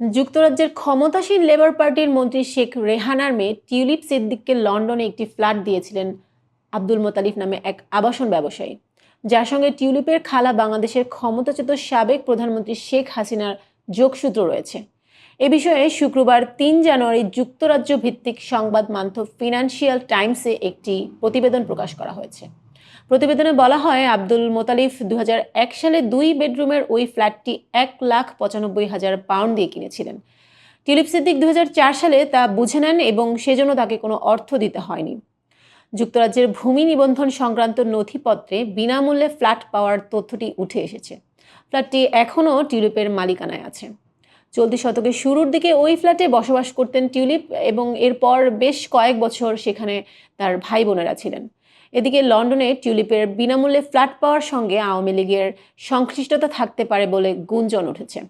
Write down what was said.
যুক্তরাজ্যের ক্ষমতাসীন লেবার পার্টির মন্ত্রী শেখ রেহানার মেয়ে টিউলিপ সিদ্দিককে লন্ডনে একটি ফ্ল্যাট দিয়েছিলেন আব্দুল মোতালিফ নামে এক আবাসন ব্যবসায়ী। যার সঙ্গে টিউলিপের খালা বাংলাদেশের ক্ষমতাচ্যুত সাবেক প্রধানমন্ত্রী শেখ হাসিনার যোগসূত্র রয়েছে। এ বিষয়ে শুক্রবার তিন জানুয়ারি যুক্তরাজ্য ভিত্তিক সংবাদ মাধ্যম ফিনান্সিয়াল টাইমসে একটি প্রতিবেদন প্রকাশ করা হয়েছে। প্রতিবেদনে বলা হয়, আব্দুল মোতালিফ দু হাজার এক সালে দুই বেডরুমের ওই ফ্ল্যাটটি এক লাখ পঁচানব্বই হাজার পাউন্ড দিয়ে কিনেছিলেন। টিউলিপ সিদ্দিক দুই হাজার চার সালে তা বুঝে নেন এবং সেজন্য তাকে কোনো অর্থ দিতে হয়নি। যুক্তরাজ্যের ভূমি নিবন্ধন সংক্রান্ত নথিপত্রে বিনামূল্যে ফ্ল্যাট পাওয়ার তথ্যটি উঠে এসেছে। ফ্ল্যাটটি এখনও টিউলিপের মালিকানায় আছে। চলতি শতকের শুরুর দিকে ওই ফ্ল্যাটে বসবাস করতেন টিউলিপ এবং এরপর বেশ কয়েক বছর সেখানে তার ভাই বোনেরা ছিলেন। এদিকে লন্ডনে টিউলিপের বিনামূল্যে ফ্ল্যাট পাওয়ার সঙ্গে আওয়ামী লীগের সংশ্লিষ্টতা থাকতে পারে বলে গুঞ্জন উঠেছে।